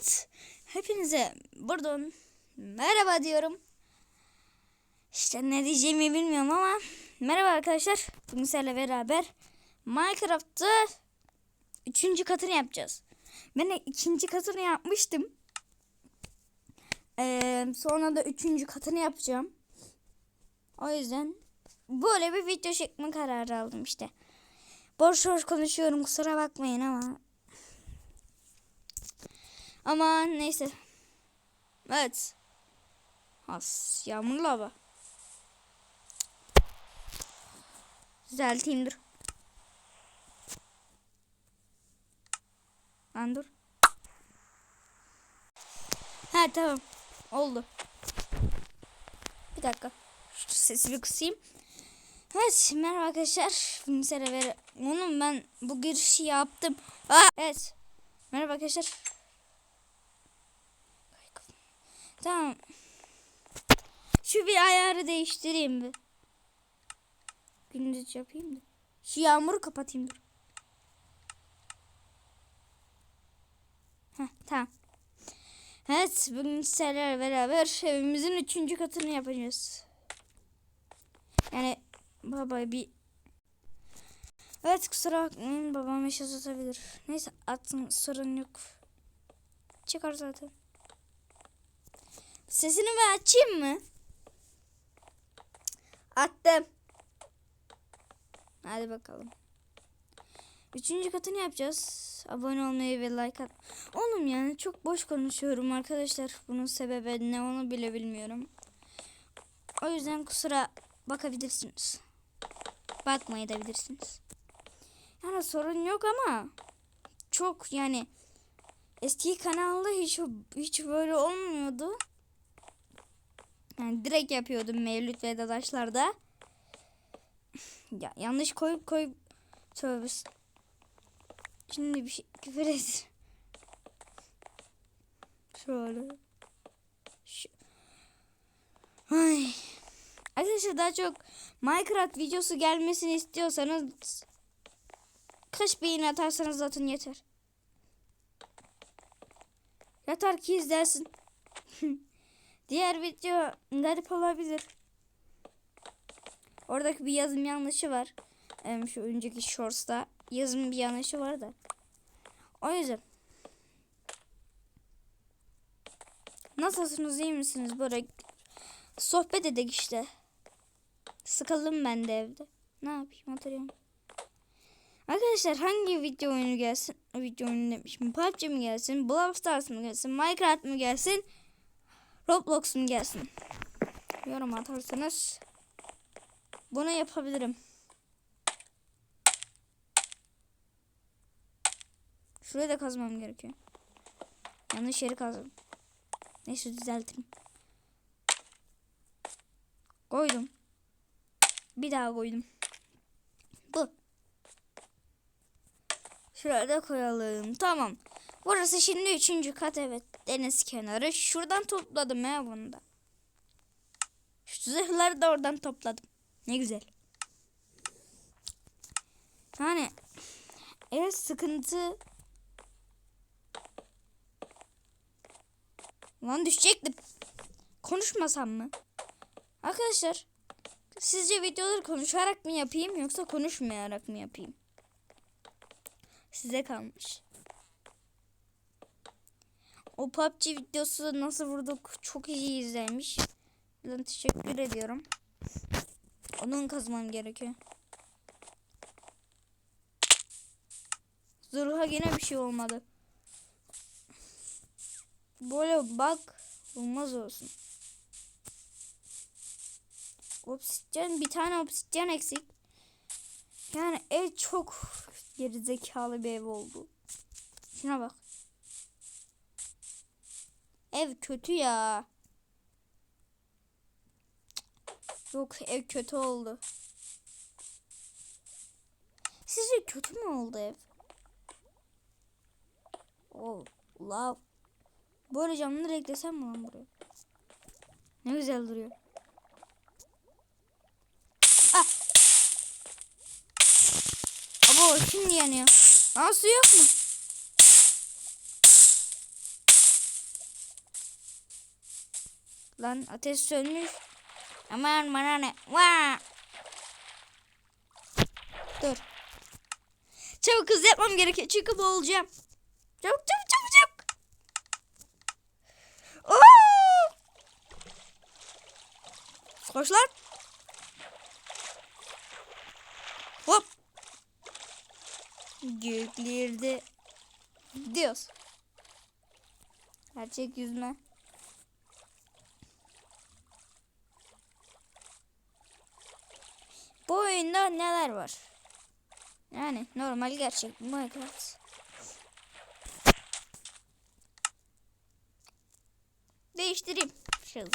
Evet. Hepinize buradan merhaba diyorum. İşte ne diyeceğimi bilmiyorum ama merhaba arkadaşlar. Bugün sizlerle beraber Minecraft'ta üçüncü katını yapacağız. Ben de ikinci katını yapmıştım. Ee, sonra da üçüncü katını yapacağım. O yüzden böyle bir video çekme kararı aldım işte. Boş boş konuşuyorum kusura bakmayın ama ama neyse. Evet. Has yağmurlu hava. Düzelteyim dur. Lan dur. Ha tamam. Oldu. Bir dakika. Şu sesi bir kısayım. Evet merhaba arkadaşlar. Bilgisayara ver. Onun ben bu girişi yaptım. Aa, evet. Merhaba arkadaşlar. Tamam. Şu bir ayarı değiştireyim bir. Gündüz yapayım da. Şu yağmuru kapatayım dur. Heh, tamam. Evet bugün sizlerle beraber evimizin üçüncü katını yapacağız. Yani baba bir Evet kusura bakmayın babam eşya satabilir. Neyse atın sorun yok. Çıkar zaten. Sesini bir açayım mı? Attım. Hadi bakalım. Üçüncü katını yapacağız. Abone olmayı ve like at. Oğlum yani çok boş konuşuyorum arkadaşlar. Bunun sebebi ne onu bile bilmiyorum. O yüzden kusura bakabilirsiniz. Bakmayı da bilirsiniz. Yani sorun yok ama çok yani eski kanalda hiç hiç böyle olmuyordu. Yani direkt yapıyordum Mevlüt ve Dadaşlar'da. Ya yanlış koyup koyup tövbe. Şimdi bir şey küfür et. Şöyle. Şu. Ay. Arkadaşlar daha çok Minecraft videosu gelmesini istiyorsanız kaç beğeni atarsanız zaten yeter. Yeter ki izlersin. Diğer video garip olabilir. Oradaki bir yazım yanlışı var. Şu önceki shorts'ta yazım bir yanlışı var da. O yüzden. Nasılsınız iyi misiniz? Böyle sohbet edek işte. Sıkıldım ben de evde. Ne yapayım oturuyorum. Arkadaşlar hangi video oyunu gelsin? Video oyunu demişim. PUBG mi gelsin? Brawl Stars mı gelsin? Minecraft mı gelsin? Roblox mu gelsin? Yorum atarsanız bunu yapabilirim. Şurayı da kazmam gerekiyor. Yanlış yeri kazdım. Neyse düzelteyim. Koydum. Bir daha koydum. Bu. Şuraya da koyalım. Tamam. Burası şimdi üçüncü kat evet. Deniz kenarı. Şuradan topladım ya bunu da. Şu zırhları da oradan topladım. Ne güzel. Yani ev sıkıntı. Lan düşecektim. Konuşmasam mı? Arkadaşlar sizce videoları konuşarak mı yapayım yoksa konuşmayarak mı yapayım? Size kalmış. O PUBG videosu nasıl vurduk çok iyi izlemiş. Ben teşekkür ediyorum. Onun kazmam gerekiyor. Zırha yine bir şey olmadı. Böyle bak olmaz olsun. Obsidyen bir tane obsidyen eksik. Yani ev çok gerizekalı bir ev oldu. Şuna bak. Ev kötü ya. Yok ev kötü oldu. Sizce kötü mü oldu ev? Oh, love. Böyle camları eklesem mi lan buraya? Ne güzel duruyor. Ah. Abo şimdi yanıyor. Su yok mu? Lan ateş sönmüş. Aman bana ne? Vaa! Dur. Çabuk hız yapmam gerekiyor çünkü boğulacağım. Çabuk çabuk çabuk çabuk. Oo! Koş lan. Hop. Göklerde gidiyoruz. Gerçek yüzme. Bu oyunda neler var? Yani normal gerçek Minecraft. Değiştireyim şahı.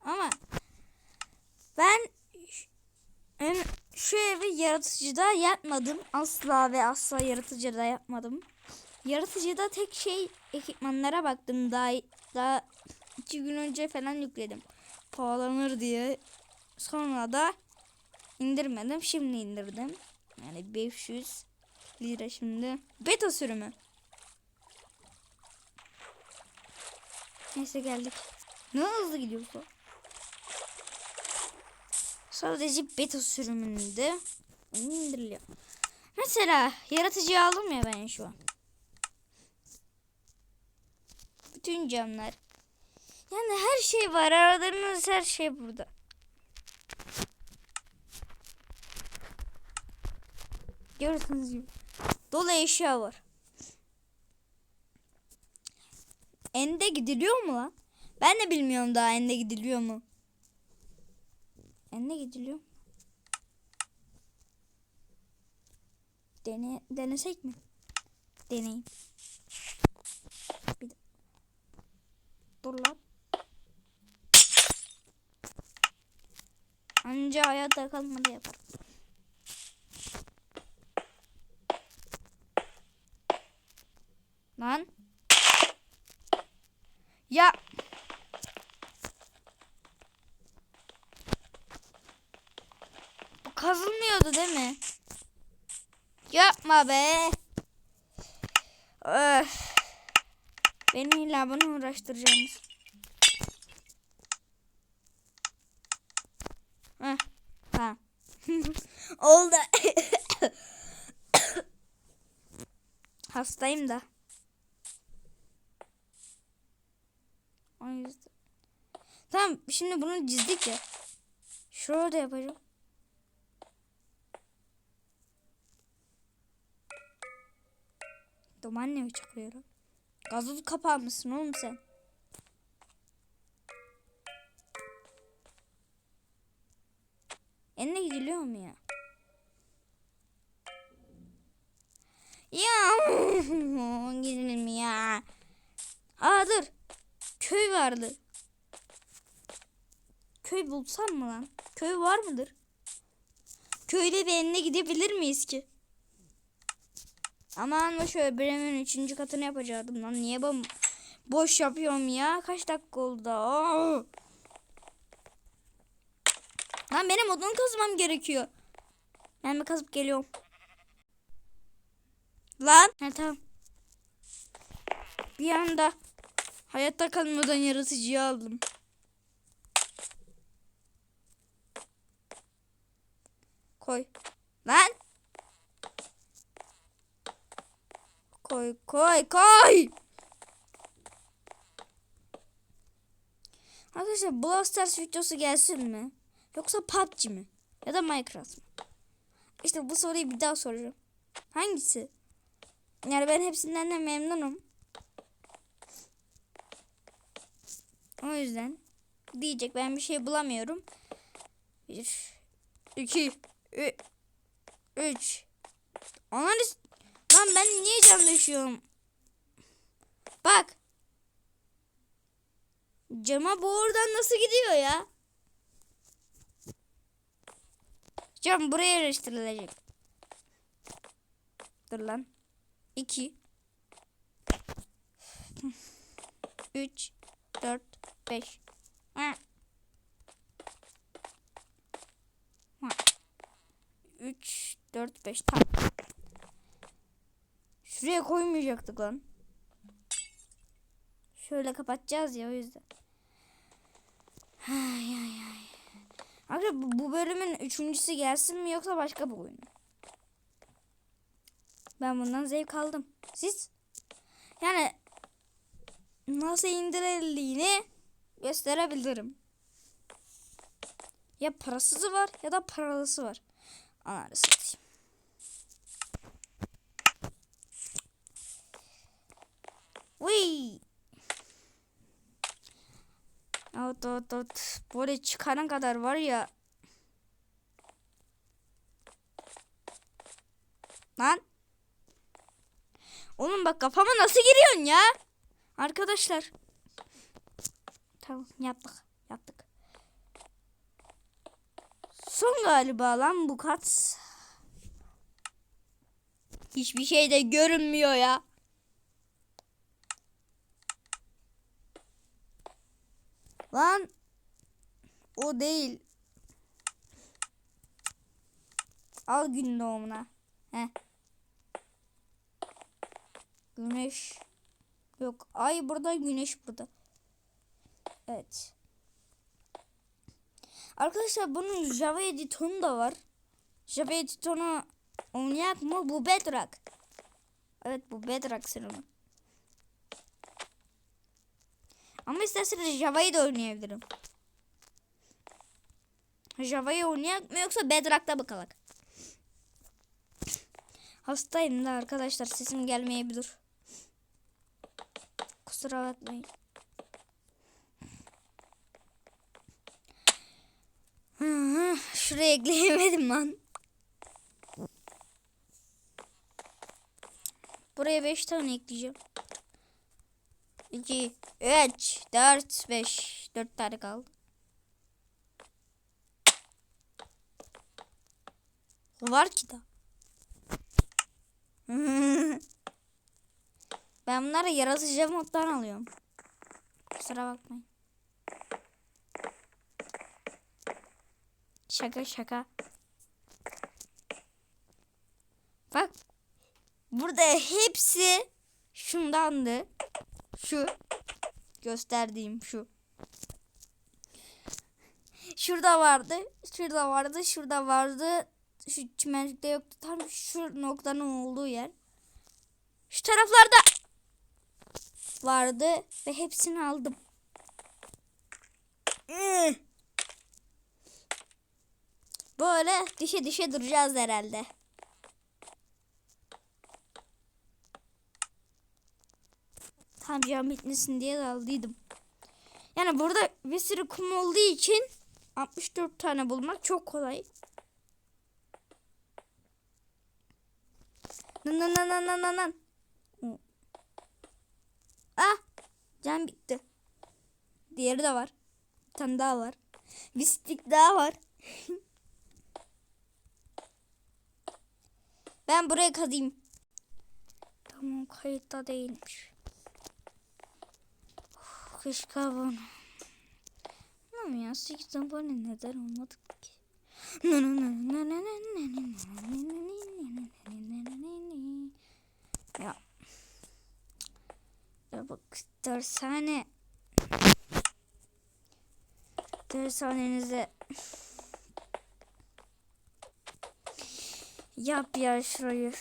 Ama ben şu evi yaratıcıda yapmadım. Asla ve asla yaratıcıda yapmadım. Yaratıcıda tek şey ekipmanlara baktım. Daha, daha iki gün önce falan yükledim. Pahalanır diye. Sonra da indirmedim. Şimdi indirdim. Yani 500 lira şimdi. Beta sürümü. Neyse geldik. Ne hızlı gidiyorsun. Sadece beta sürümünde indiriliyor. Mesela yaratıcı aldım ya ben şu an. Bütün camlar. Yani her şey var. Aradığınız her şey burada. Gördüğünüz gibi. Dolu eşya var. Ende gidiliyor mu lan? Ben de bilmiyorum daha ende gidiliyor mu. Ende gidiliyor? Dene, denesek mi? Deneyim. Bir Dur lan. Anca hayatta kalmadı yapar. Lan. Ya. Bu kazılmıyordu değil mi? Yapma be. Öf. Beni illa bunu uğraştıracaksınız. Heh. Oldu. Hastayım da. O yüzden. Tamam şimdi bunu çizdik ya. Şurada yapacağım. Duman ne çıkıyorum? Gazoz kapağı mısın oğlum sen? Eline gidiliyor mu ya? Ya gidelim ya. Aa dur. Köy vardı. Köy bulsam mı lan? Köy var mıdır? Köyde bir eline gidebilir miyiz ki? Aman ver Bremen üçüncü katını yapacaktım lan. Niye ben boş yapıyorum ya? Kaç dakika oldu? Aa! Lan benim odun kazmam gerekiyor. Ben mi kazıp geliyorum? Lan. Ha tamam. Bir anda hayatta kalmadan yaratıcıyı aldım. Koy. Lan. Koy koy koy. Arkadaşlar Brawl Stars videosu gelsin mi? Yoksa PUBG mi? Ya da Minecraft mı? İşte bu soruyu bir daha soracağım. Hangisi? Yani ben hepsinden de memnunum. O yüzden diyecek ben bir şey bulamıyorum. Bir, iki, ü, üç. Analiz. Lan ben niye cam düşüyorum? Bak. Cama bu oradan nasıl gidiyor ya? Cam buraya yerleştirilecek. Dur lan. 2 3 4 5 3 4 5 tamam. Şuraya koymayacaktık lan. Şöyle kapatacağız ya o yüzden. Ay ay ay. Arkadaşlar bu, bu bölümün üçüncüsü gelsin mi yoksa başka bir oyun? Ben bundan zevk aldım. Siz? Yani nasıl indirildiğini gösterebilirim. Ya parasızı var ya da paralısı var. Ananı satayım. Uy. Evet evet evet. Böyle çıkana kadar var ya. Lan. Oğlum bak kafama nasıl giriyorsun ya? Arkadaşlar. Tamam yaptık. Yaptık. Son galiba lan bu kat. Hiçbir şey de görünmüyor ya. Lan o değil. Al gün doğumuna. He. Güneş. Yok ay burada güneş burada. Evet. Arkadaşlar bunun Java editörü da var. Java editörü oynayak mı? Bu Bedrock. Evet bu Bedrock sınırı. Ama isterseniz Java'yı da oynayabilirim. Java'yı oynayak mı yoksa Bedrock'ta kalak? Hastayım da arkadaşlar sesim gelmeyebilir. Kusura bakmayın. Şuraya ekleyemedim lan. Buraya 5 tane ekleyeceğim. 2, 3, 4, 5. 4 tane kaldı. Var ki da. ben bunları yaratıcı moddan alıyorum. Kusura bakmayın. Şaka şaka. Bak. Burada hepsi şundandı. Şu. Gösterdiğim şu. Şurada vardı. Şurada vardı. Şurada vardı. Şu çimenlikte yoktu. Tam şu noktanın olduğu yer. Şu taraflarda vardı. Ve hepsini aldım. Böyle dişe dişe duracağız herhalde. Tam cam bitmesin diye de aldıydım. Yani burada bir sürü kum olduğu için 64 tane bulmak çok kolay. Nan nan nan nan nan nan. Ah! Cam bitti. Diğeri de var. Bir tane daha var. Bir stick daha var. ben buraya kazayım. Tamam kayıtta değilmiş. Kış abone. Tamam ya 8 abone neden olmadık ki? Ya. Ya bak dershane. Dershanenize yap ya şurayı.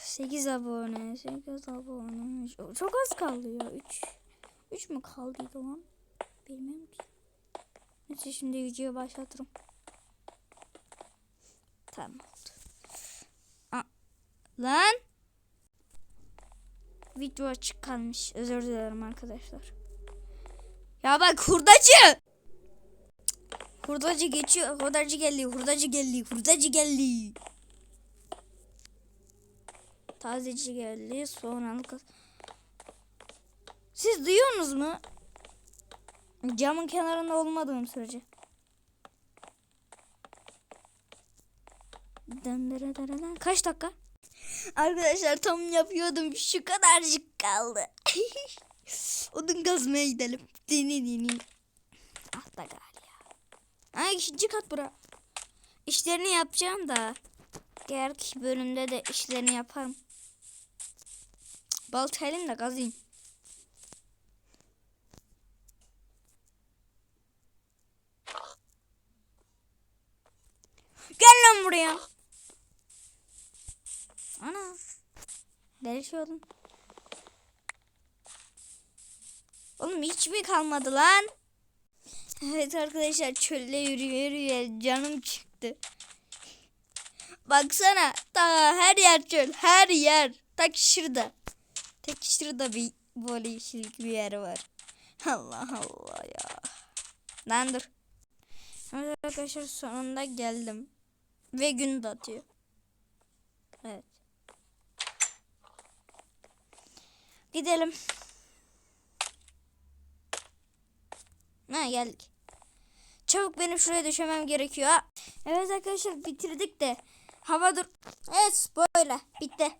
8 abone, 8 abone. Çok az kaldı ya. 3 3 mü kaldıydı lan? Bilmiyorum ki. Neyse şimdi videoyu başlatırım. Tamam oldu. Aa, lan! Video açık kalmış. Özür dilerim arkadaşlar. Ya bak hurdacı! Hurdacı geçiyor. Hurdacı geldi. Hurdacı geldi. Hurdacı geldi. Tazeci geldi. Sonralık. Siz duyuyorsunuz mu? Camın kenarında olmadığım sürece. Kaç dakika? Arkadaşlar tam yapıyordum. Şu kadarcık kaldı. Odun kazmaya gidelim. Dini dini. Ah da gal ya. Ay ikinci kat bura. İşlerini yapacağım da. Diğer bölümde de işlerini yaparım. Balta elimle kazayım. Gel lan buraya. Ana. Deli şey oldum. Oğlum hiç mi kalmadı lan? Evet arkadaşlar çölde yürüye yürüye canım çıktı. Baksana ta her yer çöl her yer. Tak şurada. Tek şurada bir böyle yeşillik bir yer var. Allah Allah ya. Lan dur. Evet arkadaşlar sonunda geldim. Ve gün batıyor. Evet. Gidelim. Ha geldik. Çabuk benim şuraya düşemem gerekiyor. Evet arkadaşlar bitirdik de. Hava dur. Evet böyle bitti.